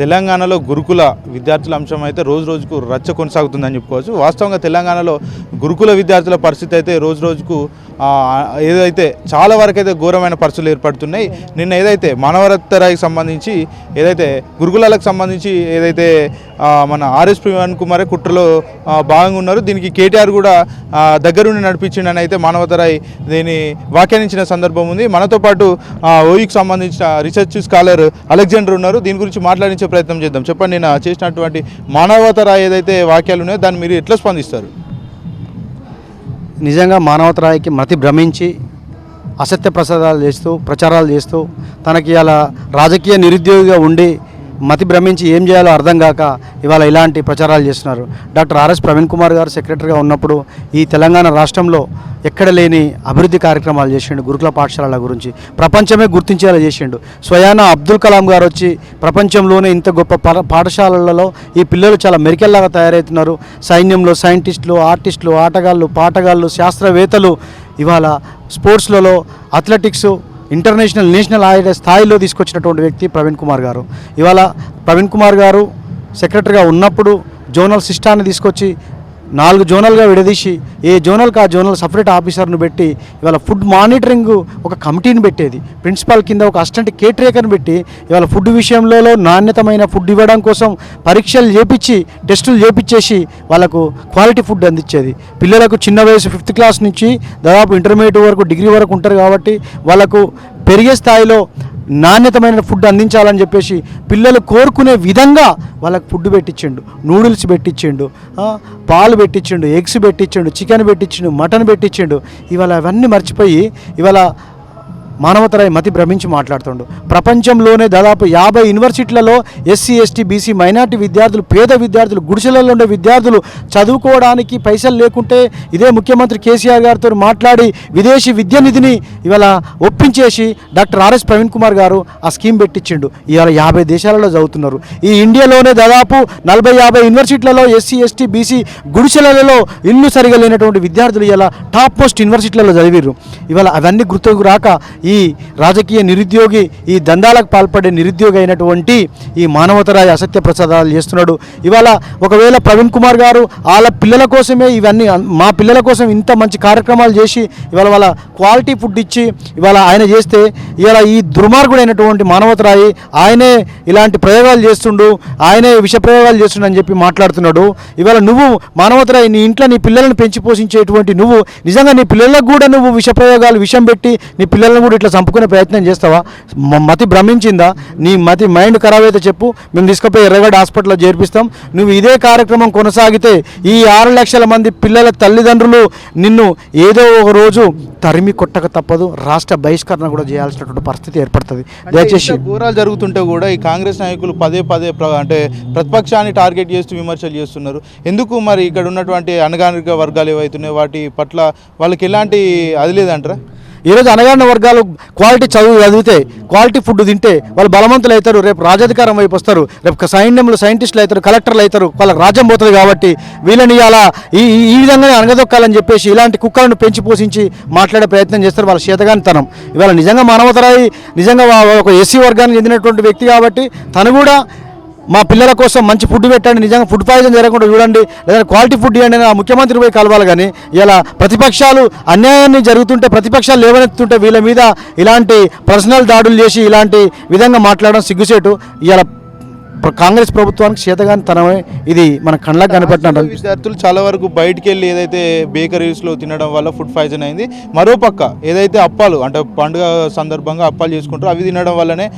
తెలంగాణలో గురుకుల విద్యార్థుల అంశం అయితే రోజు రోజుకు రచ్చ కొనసాగుతుందని చెప్పుకోవచ్చు. వాస్తవంగా తెలంగాణలో గురుకుల విద్యార్థుల పరిస్థితి అయితే రోజు రోజుకు ఏదైతే చాలా వరకు అయితే ఘోరమైన పరిస్థితులు ఏర్పడుతున్నాయి. నిన్న ఏదైతే మానవరత్తరాయికి సంబంధించి ఏదైతే గురుకులాలకు సంబంధించి ఏదైతే మన ఆర్ఎస్ ప్రవీణ్ కుమార్ కుట్రలో భాగంగా ఉన్నారు. దీనికి కేటీఆర్ కూడా దగ్గరుండి నడిపించిండని అయితే మానవతరాయ్ దీన్ని వ్యాఖ్యానించిన సందర్భం ఉంది. మనతో పాటు ఆ, సంబంధించిన రీసెర్చ్ స్కాలర్ అలెగ్జాండర్ ఉన్నారు. దీని గురించి మాట్లాడించే ప్రయత్నం చేద్దాం. చెప్పండి నేను చేసినటువంటి మానవతరాయ్ ఏదైతే వాక్యాలు ఉన్నాయో దాన్ని మీరు ఎట్లా స్పందిస్తారు? నిజంగా మానవతరాయికి మతి భ్రమించి అసత్య ప్రసాదాలు చేస్తూ ప్రచారాలు చేస్తూ తనకి అలా రాజకీయ నిరుద్యోగిగా ఉండి మతి భ్రమించి ఏం చేయాలో అర్థం కాక ఇవాళ ఇలాంటి ప్రచారాలు చేస్తున్నారు. డాక్టర్ ఆర్ఎస్ ప్రవీణ్ కుమార్ గారు సెక్రటరీగా ఉన్నప్పుడు ఈ తెలంగాణ రాష్ట్రంలో ఎక్కడ లేని అభివృద్ధి కార్యక్రమాలు చేసిండు గురుకుల పాఠశాలల గురించి. ప్రపంచమే గుర్తించేలా చేసిండు. స్వయాన అబ్దుల్ కలాం గారు వచ్చి ప్రపంచంలోనే ఇంత గొప్ప పాఠశాలలలో ఈ పిల్లలు చాలా మెరికల్లాగా తయారవుతున్నారు. సైన్యంలో సైంటిస్టులు ఆర్టిస్టులు ఆటగాళ్ళు పాటగాళ్ళు శాస్త్రవేత్తలు ఇవాళ స్పోర్ట్స్లలో అథ్లెటిక్స్ ఇంటర్నేషనల్ నేషనల్ ఆడే స్థాయిలో తీసుకొచ్చినటువంటి వ్యక్తి ప్రవీణ్ కుమార్ గారు. ఇవాళ ప్రవీణ్ కుమార్ గారు సెక్రటరీగా ఉన్నప్పుడు జోనల్ సిస్టాన్ని తీసుకొచ్చి నాలుగు జోనల్గా విడదీసి ఏ జోనల్కి ఆ జోనల్ సపరేట్ ఆఫీసర్ను పెట్టి ఇవాళ ఫుడ్ మానిటరింగ్ ఒక కమిటీని పెట్టేది. ప్రిన్సిపాల్ కింద ఒక అసిస్టెంట్ కేటరేకర్ని పెట్టి ఇవాళ ఫుడ్ విషయంలో నాణ్యతమైన ఫుడ్ ఇవ్వడం కోసం పరీక్షలు చేపించి టెస్టులు చేపించేసి వాళ్ళకు క్వాలిటీ ఫుడ్ అందించేది. పిల్లలకు చిన్న వయసు ఫిఫ్త్ క్లాస్ నుంచి దాదాపు ఇంటర్మీడియట్ వరకు డిగ్రీ వరకు ఉంటారు కాబట్టి వాళ్ళకు పెరిగే స్థాయిలో నాణ్యతమైన ఫుడ్ అందించాలని చెప్పేసి పిల్లలు కోరుకునే విధంగా వాళ్ళకి ఫుడ్ పెట్టించిండు నూడిల్స్ పెట్టించిండు పాలు పెట్టించిండు ఎగ్స్ పెట్టించిండు చికెన్ పెట్టించిండు మటన్ పెట్టించిండు ఇవాళ అవన్నీ మర్చిపోయి ఇవాళ మానవతరాయి మతి భ్రమించి మాట్లాడుతుండు. ప్రపంచంలోనే దాదాపు యాభై యూనివర్సిటీలలో ఎస్సీ ఎస్టీ బీసీ మైనార్టీ విద్యార్థులు పేద విద్యార్థులు గుడిసెలలో ఉండే విద్యార్థులు చదువుకోవడానికి పైసలు లేకుంటే ఇదే ముఖ్యమంత్రి కేసీఆర్ గారితో మాట్లాడి విదేశీ విద్య నిధిని ఇవాళ ఒప్పించేసి డాక్టర్ ఆర్ఎస్ ప్రవీణ్ కుమార్ గారు ఆ స్కీమ్ పెట్టించిండు. ఇవాళ యాభై దేశాలలో చదువుతున్నారు. ఈ ఇండియాలోనే దాదాపు నలభై యాభై యూనివర్సిటీలలో ఎస్సీ ఎస్టీ బీసీ గుడిసెలలో ఇల్లు సరిగా లేనటువంటి విద్యార్థులు ఇలా టాప్ మోస్ట్ యూనివర్సిటీలలో చదివారు ఇవాళ అవన్నీ గుర్తుకు రాక ఈ ఈ రాజకీయ నిరుద్యోగి ఈ దందాలకు పాల్పడే నిరుద్యోగి అయినటువంటి ఈ మానవతరాయ అసత్య ప్రసాదాలు చేస్తున్నాడు. ఇవాళ ఒకవేళ ప్రవీణ్ కుమార్ గారు వాళ్ళ పిల్లల కోసమే ఇవన్నీ మా పిల్లల కోసం ఇంత మంచి కార్యక్రమాలు చేసి ఇవాళ వాళ్ళ క్వాలిటీ ఫుడ్ ఇచ్చి ఇవాళ ఆయన చేస్తే ఇవాళ ఈ దుర్మార్గుడైనటువంటి మానవతరాయి ఆయనే ఇలాంటి ప్రయోగాలు చేస్తుండు ఆయనే విష ప్రయోగాలు చేస్తుండు అని చెప్పి మాట్లాడుతున్నాడు. ఇవాళ నువ్వు మానవతరాయి నీ ఇంట్లో నీ పిల్లలను పెంచి పోషించేటువంటి నువ్వు నిజంగా నీ పిల్లలకు కూడా నువ్వు విష ప్రయోగాలు విషం పెట్టి నీ పిల్లలను కూడా ఇట్లా చంపుకునే ప్రయత్నం చేస్తావా? మతి భ్రమించిందా? నీ మతి మైండ్ ఖరాబ్ అయితే చెప్పు. మేము తీసుకుపోయి ఎర్రగడ్డ హాస్పిటల్లో చేర్పిస్తాం. నువ్వు ఇదే కార్యక్రమం కొనసాగితే ఈ ఆరు లక్షల మంది పిల్లల తల్లిదండ్రులు నిన్ను ఏదో ఒక రోజు తరిమి కొట్టక తప్పదు. రాష్ట్ర బహిష్కరణ కూడా చేయాల్సినటువంటి పరిస్థితి ఏర్పడుతుంది. దయచేసి ఘోరాలు జరుగుతుంటే కూడా ఈ కాంగ్రెస్ నాయకులు పదే పదే ప్ర- అంటే ప్రతిపక్షాన్ని టార్గెట్ చేస్తూ విమర్శలు చేస్తున్నారు. ఎందుకు మరి ఇక్కడ ఉన్నటువంటి అనగానిక వర్గాలు ఏవైతున్నాయో వాటి పట్ల వాళ్ళకి ఎలాంటి అది లేదంటారా? ఈరోజు అనగాన వర్గాలు క్వాలిటీ చదువు చదివితే క్వాలిటీ ఫుడ్ తింటే వాళ్ళు బలవంతులు అవుతారు. రేపు రాజాధికారం వైపు వస్తారు. రేపు సైన్యంలో సైంటిస్టులు అవుతారు కలెక్టర్లు అవుతారు. వాళ్ళకి రాజ్యం పోతుంది కాబట్టి వీళ్ళని అలా ఈ ఈ- విధంగానే అనగదొక్కాలని చెప్పేసి ఇలాంటి కుక్కలను పెంచి పోషించి మాట్లాడే ప్రయత్నం చేస్తారు వాళ్ళ చేతగానితనం. ఇవాళ నిజంగా మానవతరాయి నిజంగా ఒక ఎస్సీ వర్గానికి చెందినటువంటి వ్యక్తి కాబట్టి తను కూడా మా పిల్లల కోసం మంచి ఫుడ్ పెట్టండి. నిజంగా ఫుడ్ పాయిజన్ జరగకుండా చూడండి. లేదా క్వాలిటీ ఫుడ్ ఇవ్వండి ఆ ముఖ్యమంత్రి పోయి కలవాలి కానీ ఇలా ప్రతిపక్షాలు అన్యాయాన్ని జరుగుతుంటే ప్రతిపక్షాలు లేవనెత్తుంటే వీళ్ళ మీద ఇలాంటి పర్సనల్ దాడులు చేసి ఇలాంటి విధంగా మాట్లాడడం సిగ్గుసేటు ఇలా కాంగ్రెస్ ప్రభుత్వానికి చేతగాని తనమే ఇది మన కళ్ళకు కనపట్టినట్టు. విద్యార్థులు చాలా వరకు బయటికి వెళ్ళి ఏదైతే బేకరీస్లో తినడం వల్ల ఫుడ్ పాయిజన్ అయింది మరోపక్క ఏదైతే అప్పాలు అంటే పండుగ సందర్భంగా అప్పాలు చేసుకుంటారో అవి తినడం వల్లనే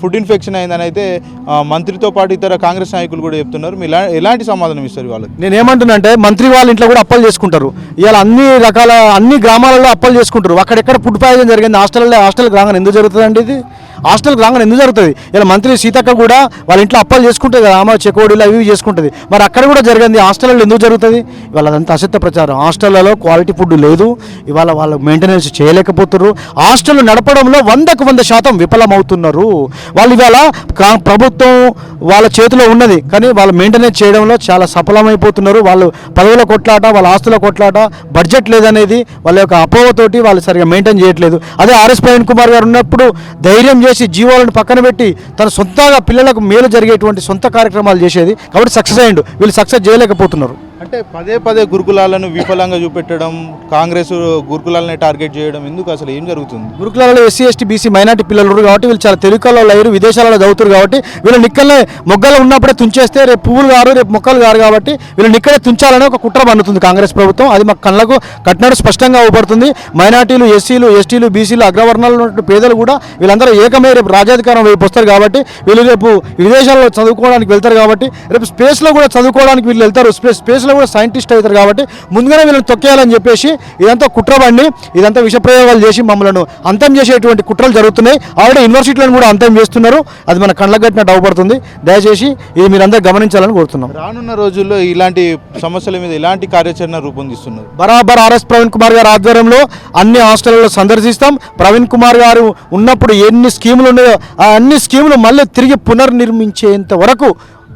ఫుడ్ ఇన్ఫెక్షన్ అయిందని అయితే మంత్రితో పాటు ఇతర కాంగ్రెస్ నాయకులు కూడా చెప్తున్నారు. మీరు ఎలా- ఎలాంటి సమాధానం ఇస్తారు వాళ్ళకి? నేను ఏమంటున్నా అంటే మంత్రి వాళ్ళ ఇంట్లో కూడా అప్పలు చేసుకుంటారు. ఇవాళ అన్ని రకాల అన్ని గ్రామాలలో అప్పలు చేసుకుంటారు. అక్కడెక్కడ ఫుడ్ పాయిజన్ జరిగింది హాస్టల్లో హాస్టల్కి రాగానే ఎందుకు జరుగుతుందండి ఇది? హాస్టల్కి రాగానే ఎందుకు జరుగుతుంది? ఇలా మంత్రి సీతక్క కూడా వాళ్ళ ఇంట్లో అప్పాలు చేసుకుంటుంది కదా ఆమె చెకోడీలు అవి చేసుకుంటుంది. మరి అక్కడ కూడా జరిగింది. హాస్టల్లో ఎందుకు జరుగుతుంది? ఇవాళ అదంతా అసత్య ప్రచారం. హాస్టళ్ళలో క్వాలిటీ ఫుడ్ లేదు. ఇవాళ వాళ్ళు మెయింటెనెన్స్ చేయలేకపోతున్నారు హాస్టల్ నడపడంలో వందకు వంద శాతం విఫలమవుతున్నారు. వాళ్ళు ఇవాళ కా- ప్రభుత్వం వాళ్ళ చేతిలో ఉన్నది. కానీ వాళ్ళు మెయింటెనెన్స్ చేయడంలో చాలా సఫలమైపోతున్నారు. వాళ్ళు పదవుల కొట్లాట వాళ్ళ ఆస్తుల కొట్లాట బడ్జెట్ లేదనేది వాళ్ళ యొక్క అపోహతోటి వాళ్ళు సరిగా మెయింటైన్ చేయట్లేదు. అదే ఆర్ఎస్ ప్రవీణ్ కుమార్ గారు ఉన్నప్పుడు ధైర్యం చేసి జీవాలను పక్కన పెట్టి తన సొంతగా పిల్లలకు మేలు జరిగేటువంటి సొంత కార్యక్రమాలు చేసేది. కాబట్టి సక్సెస్ అయ్యండు. వీళ్ళు సక్సెస్ చేయలేకపోతున్నారు. అంటే పదే పదే గురుకులాలను విఫలంగా చూపెట్టడం కాంగ్రెస్ గురుకులాలని టార్గెట్ చేయడం ఎందుకు అసలు ఏం జరుగుతుంది? గురుకులాలలో ఎస్సీ ఎస్టీ బీసీ మైనార్టీ పిల్లలు ఉన్నారు కాబట్టి వీళ్ళు చాలా తెలుగులో లేరు విదేశాలలో చదువుతారు కాబట్టి వీళ్ళు నిక్కలనే మొగ్గలు ఉన్నప్పుడే తుంచేస్తే రేపు పువ్వులు గారు రేపు మొక్కలు గారు కాబట్టి వీళ్ళు నిక్కడే తుంచాలని ఒక కుట్ర పండుతుంది కాంగ్రెస్ ప్రభుత్వం. అది మా కళ్ళకు కట్టినట్టు స్పష్టంగా అవుపడుతుంది. మైనార్టీలు ఎస్సీలు ఎస్టీలు బీసీలు అగ్రవర్ణాలు పేదలు కూడా వీళ్ళందరూ ఏకమై రేపు రాజాధికారం వైపు వస్తారు కాబట్టి వీళ్ళు రేపు విదేశాల్లో చదువుకోవడానికి వెళ్తారు కాబట్టి రేపు స్పేస్లో కూడా చదువుకోవడానికి వీళ్ళు వెళ్తారు. స్పేస్ స్పేస్లో కూడా సైంటిస్ట్ అవుతారు కాబట్టి ముందుగానే వీళ్ళని తొక్కేయాలని చెప్పేసి ఇదంతా కుట్రబండి ఇదంతా విషప్రయోగాలు చేసి మమ్మల్ని అంతం చేసేటువంటి కుట్రలు జరుగుతున్నాయి. ఆల్రెడీ యూనివర్సిటీలను కూడా అంతం చేస్తున్నారు. అది మన కళ్ళకు కట్టినట్టు అవపడుతుంది దయచేసి ఇది మీరందరూ గమనించాలని కోరుతున్నాం. రానున్న రోజుల్లో ఇలాంటి సమస్యల మీద ఎలాంటి కార్యాచరణ రూపొందిస్తున్నారు? బరాబర్ ఆర్ఎస్ ప్రవీణ్ కుమార్ గారి ఆధ్వర్యంలో అన్ని హాస్టళ్ళలో సందర్శిస్తాం. ప్రవీణ్ కుమార్ గారు ఉన్నప్పుడు ఎన్ని స్కీములు ఉన్నాయో ఆ అన్ని స్కీములు మళ్ళీ తిరిగి పునర్నిర్మించేంత వరకు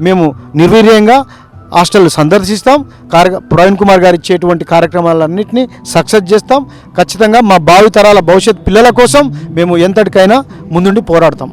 మేము నిర్వీర్యంగా హాస్టల్ సందర్శిస్తాం. కార్య ప్రవీణ్ కుమార్ గారు ఇచ్చేటువంటి కార్యక్రమాలన్నింటినీ సక్సెస్ చేస్తాం. ఖచ్చితంగా మా భావితరాల భవిష్యత్ పిల్లల కోసం మేము ఎంతటికైనా ముందుండి పోరాడతాం.